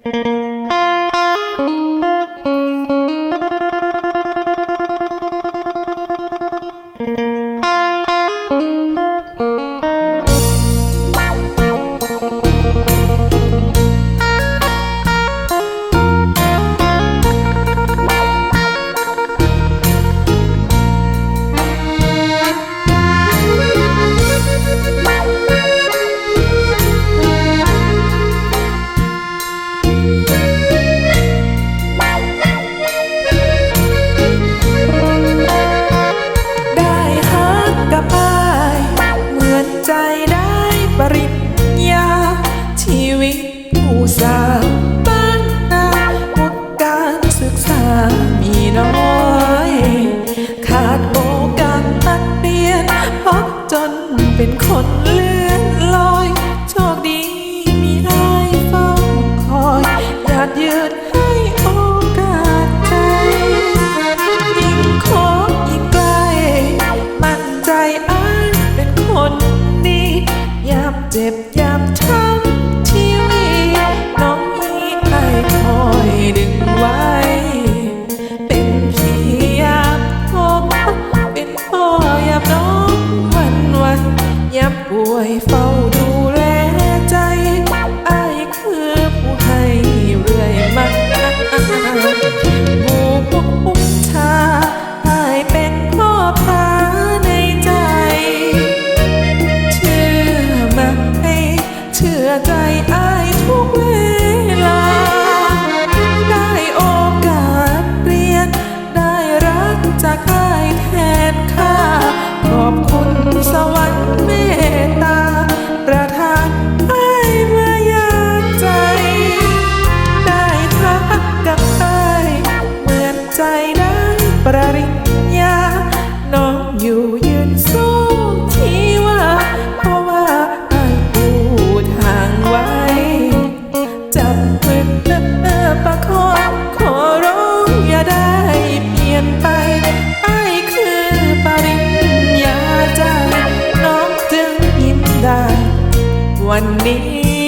ได้ ใจได้ปริญญา ชีวิตผู้สาวบ้านนาหมดการศึกษามีน้อย ขาดโอกาสตัดเรียนเพราะจนเป็นคนเลื่อ เฝ้าดูแลใจ อยู่ยืนสู้ที่ว่าเพราะว่าไอายพูดห่างไว้ จับมือเนอประคองขอร้องอย่าได้เปลี่ยนไปไอ้คือปริญญาใจน้องจึงยิ้มได้ วันนี้